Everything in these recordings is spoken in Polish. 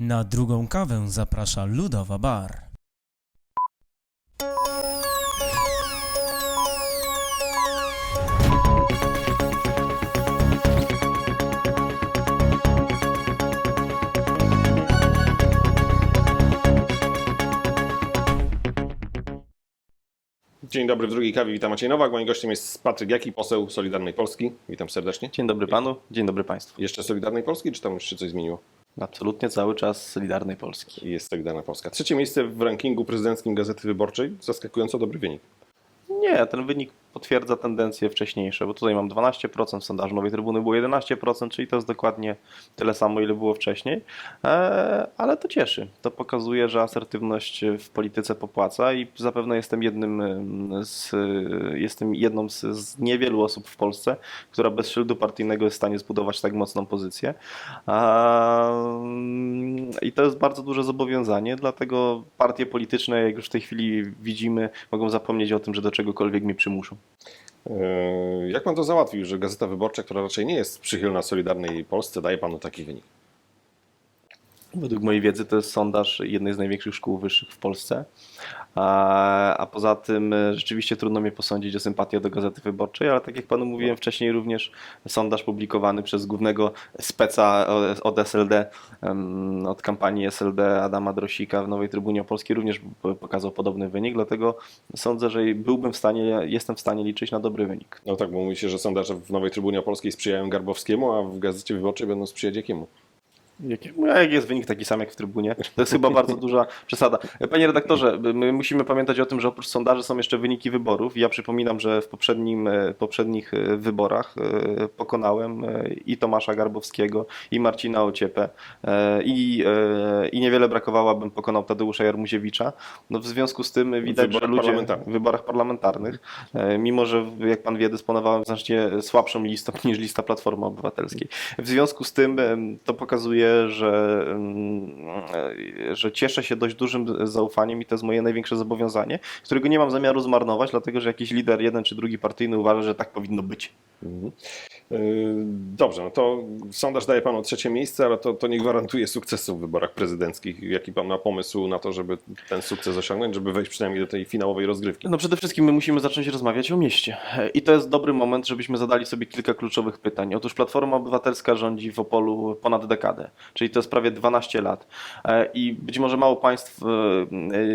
Na drugą kawę zaprasza Ludowa Bar. Dzień dobry w drugiej kawie, witam Maciej Nowak. Moim gościem jest Patryk Jaki, poseł Solidarnej Polski. Witam serdecznie. Dzień dobry panu, dzień dobry państwu. Jeszcze Solidarnej Polski, czy tam już się coś zmieniło? Absolutnie cały czas Solidarnej Polski. Jest Solidarna Polska. Trzecie miejsce w rankingu prezydenckim Gazety Wyborczej. Zaskakująco dobry wynik. Nie, ten wynik potwierdza tendencje wcześniejsze, bo tutaj mam 12%, w sondażu Nowej Trybuny było 11%, czyli to jest dokładnie tyle samo, ile było wcześniej, Eee, ale to cieszy. To pokazuje, że asertywność w polityce popłaca i zapewne jestem jednym em, z, jestem jedną z, z niewielu osób w Polsce, która bez szyldu partyjnego jest w stanie zbudować tak mocną pozycję. I to jest bardzo duże zobowiązanie, dlatego partie polityczne, jak już w tej chwili widzimy, mogą zapomnieć o tym, że do czegokolwiek mnie przymuszą. Eee, Jak pan to załatwił, że Gazeta Wyborcza, która raczej nie jest przychylna Solidarnej Polsce, daje panu taki wynik? Według mojej wiedzy to jest sondaż jednej z największych szkół wyższych w Polsce. A, a poza tym e, rzeczywiście trudno mnie posądzić o sympatię do Gazety Wyborczej, ale tak jak panu mówiłem wcześniej, również sondaż publikowany przez głównego speca od- SLD, od kampanii SLD Adama Drosika w Nowej Trybunie Opolskiej również pokazał podobny wynik, dlatego sądzę, że byłbym w stanie, jestem w stanie liczyć na dobry wynik. No tak, bo mówi się, że sondaże w Nowej Trybunie Opolskiej sprzyjają Garbowskiemu, a w Gazecie Wyborczej będą sprzyjać jakiemu? No, Jak jest wynik taki sam jak w trybunie? To jest chyba bardzo duża przesada. Panie redaktorze, my musimy pamiętać o tym, że oprócz sondaży są jeszcze wyniki wyborów. Ja przypominam, że w poprzednim, e, poprzednich e, wyborach e, pokonałem i Tomasza Garbowskiego, i Marcina Ociepę, i, i niewiele brakowało, abym pokonał Tadeusza Jarmuziewicza. No w związku z tym widać, że ludzie w wyborach parlamentarnych, mimo że jak pan wie, dysponowałem znacznie słabszą listą niż lista Platformy Obywatelskiej. W związku z tym to pokazuje, że, e, że cieszę się dość dużym zaufaniem i to jest moje największe zobowiązanie, którego nie mam zamiaru zmarnować, dlatego że jakiś lider, jeden czy drugi partyjny uważa, że tak powinno być. Mhm. Eee, Dobrze, no to sondaż daje panu trzecie miejsce, ale to, to nie gwarantuje sukcesu w wyborach prezydenckich. Jaki pan ma pomysł na to, żeby ten sukces osiągnąć, żeby wejść przynajmniej do tej finałowej rozgrywki? No przede wszystkim my musimy zacząć rozmawiać o mieście. I to jest dobry moment, żebyśmy zadali sobie kilka kluczowych pytań. Otóż Platforma Obywatelska rządzi w Opolu ponad dekadę, czyli to jest prawie 12 lat. E, I być może mało państw, e,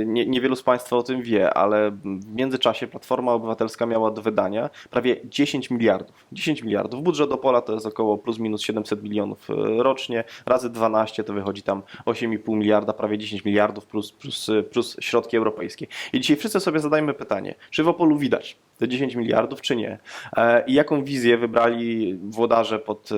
nie, niewielu z Państwa o tym wie, ale w międzyczasie Platforma Obywatelska miała do wydania prawie 10 miliardów. 10 miliardów. Budżet Opola to jest około plus minus 700 milionów e, rocznie. Razy 12 to wychodzi tam 8,5 miliarda, prawie 10 miliardów plus, plus, plus środki europejskie. I dzisiaj wszyscy sobie zadajmy pytanie, czy w Opolu widać te 10 miliardów, czy nie? I jaką wizję wybrali włodarze pod,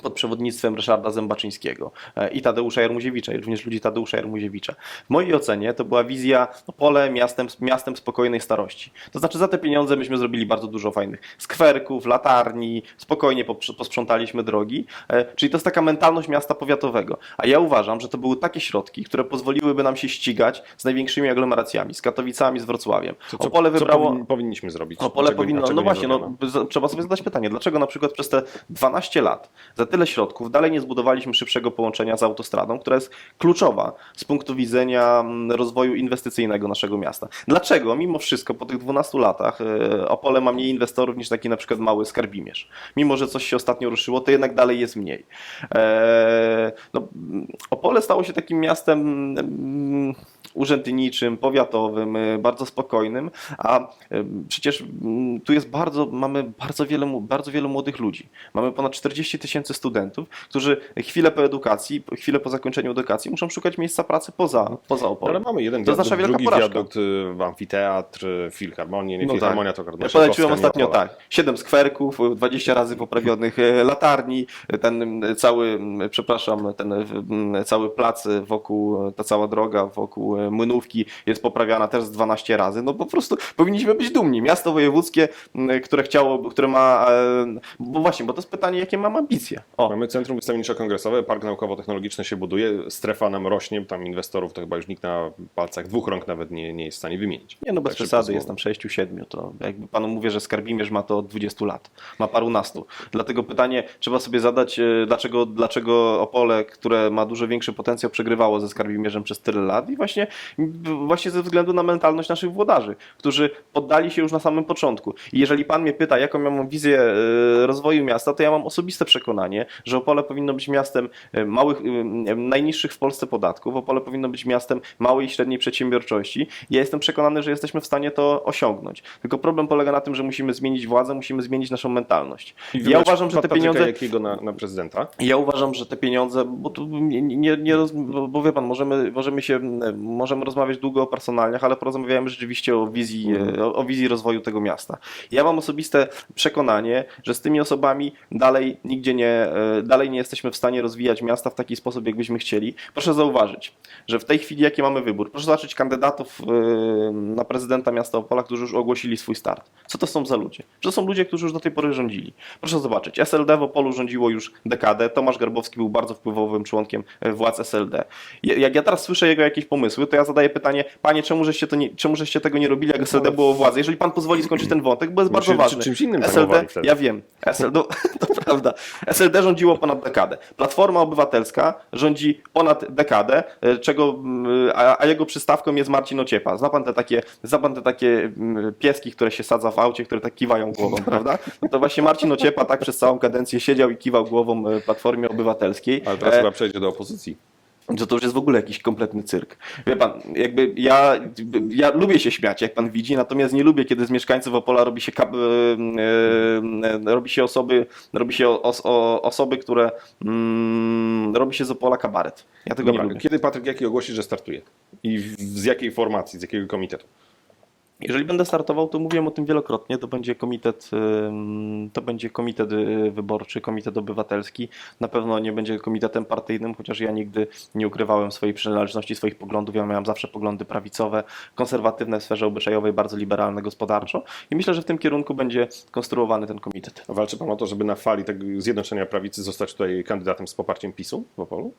pod przewodnictwem Ryszarda Zębaczyńskiego e, i Tadeusza Jarmuziewicza, i również ludzi Tadeusza Jarmuziewicza. W mojej ocenie to była wizja Opole miastem, miastem spokojnej starości. To znaczy za te pieniądze myśmy zrobili bardzo dużo fajnych skwerków, latarni, spokojnie posprzątaliśmy drogi, e, czyli to jest taka mentalność miasta powiatowego. A ja uważam, że to były takie środki, które pozwoliłyby nam się ścigać z największymi aglomeracjami, z Katowicami, z Wrocławiem. Co, Opole co wybrało... powin- powinniśmy zrobić? No pole Czego- powinno, no nie właśnie, no, trzeba sobie zadać pytanie, dlaczego na przykład przez te 12 lat za tyle środków dalej nie zbudowaliśmy szybszego połączenia z autostradą, która jest kluczowa z punktu widzenia mm, rozwoju inwestycyjnego naszego miasta. Dlaczego mimo wszystko po tych 12 latach e, Opole ma mniej inwestorów niż taki na przykład mały Skarbimierz? Mimo, że coś się ostatnio ruszyło, to jednak dalej jest mniej. E, no, mm, Opole stało się takim miastem mm, urzędniczym, powiatowym, e, bardzo spokojnym, a e, przecież tu jest bardzo, mamy bardzo wiele, bardzo wielu młodych ludzi. Mamy ponad 40 tysięcy studentów, którzy chwilę po edukacji, chwilę po zakończeniu edukacji muszą szukać miejsca pracy poza, poza Ale Opolem. mamy jeden To wiadukt, nasza wielka drugi porażka. wiadukt, y, amfiteatr, y, filharmonię, nie No filharmonia tak. to Ja poleciłem ostatnio tak, 7 skwerków, 20 razy poprawionych e, latarni, ten e, cały, przepraszam, ten cały plac wokół, ta cała droga wokół Młynówki jest poprawiana też z 12 razy. No po prostu powinniśmy być dumni. Miasto wojewódzkie, które chciało, które ma, bo właśnie, bo to jest pytanie, jakie mam ambicje. O, Mamy Centrum Wystawienniczo-Kongresowe, Park Naukowo-Technologiczny się buduje, strefa nam rośnie, tam inwestorów to chyba już nikt na palcach dwóch rąk nawet nie, nie jest w stanie wymienić. Nie no, bez Tak przesady, jest tam 6-7. To jakby panu mówię, że Skarbimierz ma to od 20 lat, ma parunastu. Dlatego pytanie trzeba sobie zadać, e, dlaczego, dlaczego Opole, które ma dużo większy potencjał, przegrywało ze Skarbimierzem przez tyle lat i właśnie, właśnie ze względu na mentalność naszych włodarzy, którzy poddali się już na samym początku. I jeżeli pan mnie pyta, jaką ja mam wizję e, rozwoju miasta, to ja mam osobiste przekonanie, że Opole powinno być miastem e, małych, e, najniższych w Polsce podatków, Opole powinno być miastem małej i średniej przedsiębiorczości. Ja jestem przekonany, że jesteśmy w stanie to osiągnąć. Tylko problem polega na tym, że musimy zmienić władzę, musimy zmienić naszą mentalność. I Ja uważam, że te pieniądze. Jakiego na, na prezydenta. Ja uważam, że te pieniądze, bo tu nie, nie, nie bo wie pan, możemy, możemy się, możemy rozmawiać długo o personalniach, ale porozmawiamy rzeczywiście o wizji, Mhm. o, o wizji rozwoju tego miasta. Ja mam osobiste przekonanie, że z tymi osobami dalej nigdzie nie, e, dalej nie jesteśmy w stanie rozwijać miasta w taki sposób, jakbyśmy chcieli. Proszę zauważyć, że w tej chwili jaki mamy wybór? Proszę zobaczyć kandydatów e, na prezydenta miasta Opola, którzy już ogłosili swój start. Co to są za ludzie? To są ludzie, którzy już do tej pory rządzili. Proszę zobaczyć, SLD w Opolu rządziło już dekadę, Tomasz Garbowski był bardzo wpływowym członkiem e, władz SLD. Jak ja teraz słyszę jego jakieś pomysły, to ja zadaję pytanie, panie, czemu żeście, to nie, czemu żeście tego nie robili, jak SLD było u władzy? Jeżeli pan pozwoli skończyć ten wątek, bo jest My bardzo ważny. SLD, ja wiem, SLD, to prawda. SLD rządziło ponad dekadę. Platforma Obywatelska rządzi ponad dekadę, e, czego, mm, a, a jego przystawką jest Marcin Ociepa. Zna pan te takie, zna pan te takie mm, pieski, które się sadza w aucie, które tak kiwają głową, prawda? No to właśnie Marcin Ociepa tak przez całą kadencję siedział i kiwał głową e, Platformie Obywatelskiej. Ale teraz E, chyba przejdzie do opozycji. To to już jest w ogóle jakiś kompletny cyrk. Wie pan, jakby ja, ja lubię się śmiać, jak pan widzi, natomiast nie lubię, kiedy z mieszkańców Opola robi się, kab- e, robi się osoby, robi się os, o, osoby, które mm, robi się z Opola kabaret. Ja tego nie Dobra, lubię. kiedy Patryk Jaki ogłosi, że startuje? I w, z jakiej formacji, z jakiego komitetu? Jeżeli będę startował, to mówiłem o tym wielokrotnie, to będzie komitet, to będzie komitet y, wyborczy, komitet obywatelski. Na pewno nie będzie komitetem partyjnym, chociaż ja nigdy nie ukrywałem swojej przynależności, swoich poglądów. Ja miałem zawsze poglądy prawicowe, konserwatywne w sferze obyczajowej, bardzo liberalne gospodarczo i myślę, że w tym kierunku będzie konstruowany ten komitet. Walczy pan o to, żeby na fali tego zjednoczenia prawicy zostać tutaj kandydatem z poparciem PiSu w Opolu?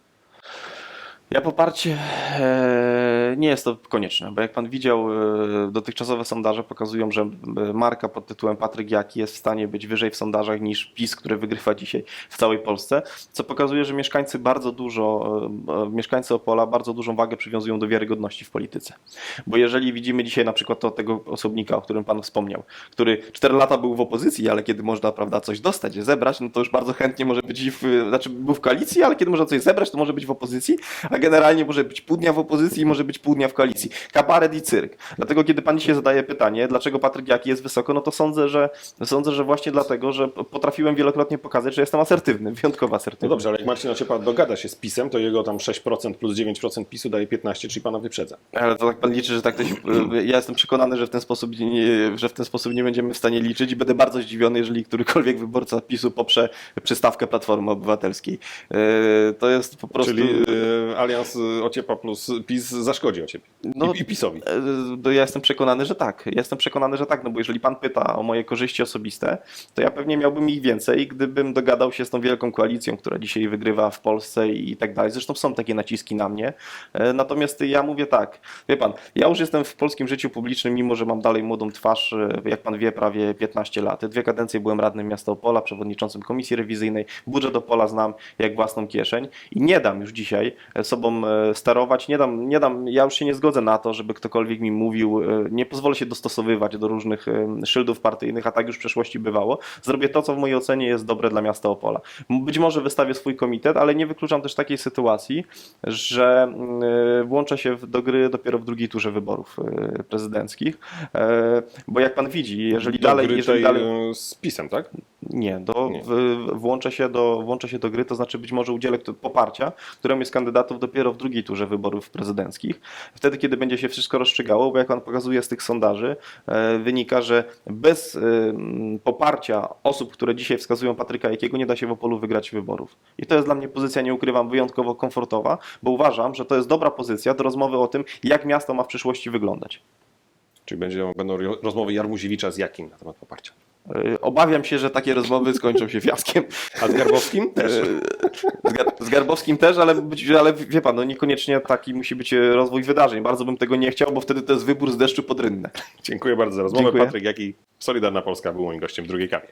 Ja poparcie e, nie jest to konieczne, bo jak pan widział, e, dotychczasowe sondaże pokazują, że e, marka pod tytułem Patryk Jaki jest w stanie być wyżej w sondażach niż PiS, który wygrywa dzisiaj w całej Polsce, co pokazuje, że mieszkańcy bardzo dużo, e, mieszkańcy Opola bardzo dużą wagę przywiązują do wiarygodności w polityce. Bo jeżeli widzimy dzisiaj na przykład to, tego osobnika, o którym pan wspomniał, który 4 lata był w opozycji, ale kiedy można prawda, coś dostać, zebrać, no to już bardzo chętnie może być, w, znaczy był w koalicji, ale kiedy można coś zebrać, to może być w opozycji, a generalnie może być pół dnia w opozycji i może być pół dnia w koalicji. Kabaret i cyrk. Dlatego kiedy pan dzisiaj zadaje pytanie, dlaczego Patryk Jaki jest wysoko, no to sądzę, że sądzę, że właśnie dlatego, że potrafiłem wielokrotnie pokazać, że jestem asertywny, wyjątkowo asertywny. No dobrze, ale jak Marcin Ociepa dogada się z PiSem, to jego tam 6% plus 9% PiSu daje 15, czyli pana wyprzedza. Ale to tak pan liczy, że tak to się. Ja jestem przekonany, że w ten sposób nie, że w ten sposób nie będziemy w stanie liczyć i będę bardzo zdziwiony, jeżeli którykolwiek wyborca PiSu poprze przystawkę Platformy Obywatelskiej. Yy, To jest po prostu. Czyli y, alians Ociepa plus PiS zaszkodzi Ociepie. No, I, I PiSowi. E, to ja jestem przekonany, że tak. Ja jestem przekonany, że tak, no bo jeżeli pan pyta o moje korzyści osobiste, to ja pewnie miałbym ich więcej, gdybym dogadał się z tą wielką koalicją, która dzisiaj wygrywa w Polsce i tak dalej. Zresztą są takie naciski na mnie. E, Natomiast ja mówię tak, wie pan, ja już jestem w polskim życiu publicznym, mimo że mam dalej młodą twarz, e, jak pan wie, prawie 15 lat. Dwie kadencje byłem radnym miasta Opola, przewodniczącym komisji rewizyjnej. Budżet Opola znam jak własną kieszeń i nie dam już dzisiaj sobą sterować, nie dam, nie dam, ja już się nie zgodzę na to, żeby ktokolwiek mi mówił, e, nie pozwolę się dostosowywać do różnych e, szyldów partyjnych, a tak już w przeszłości bywało. Zrobię to, co w mojej ocenie jest dobre dla miasta Opola. Być może wystawię swój komitet, ale nie wykluczam też takiej sytuacji, że e, włączę się do gry dopiero w drugiej turze wyborów prezydenckich, bo jak pan widzi, jeżeli Do dalej, jeżeli dalej z PiSem, tak? nie, do, Nie. W, włączę, się do, włączę się do gry, to znaczy być może udzielę poparcia, któremu jest kandydatów dopiero w drugiej turze wyborów prezydenckich. Wtedy, kiedy będzie się wszystko rozstrzygało, bo jak pan pokazuje z tych sondaży, e, wynika, że bez e, poparcia osób, które dzisiaj wskazują Patryka Jakiego, nie da się w Opolu wygrać wyborów. I to jest dla mnie pozycja, nie ukrywam, wyjątkowo komfortowa, bo uważam, że to jest dobra pozycja do rozmowy o tym, jak miasto ma w przyszłości wyglądać. Czyli będzie, będą rozmowy Jarmuziewicza z jakim na temat poparcia? E, Obawiam się, że takie rozmowy skończą się fiaskiem. A z Garbowskim też? E, Z, Gar z Garbowskim też, ale, być, ale wie pan, no niekoniecznie taki musi być e, rozwój wydarzeń. Bardzo bym tego nie chciał, bo wtedy to jest wybór z deszczu pod rynnę. Dziękuję bardzo za rozmowę. Dziękuję. Patryk Jaki, Solidarna Polska był moim gościem w drugiej kawie.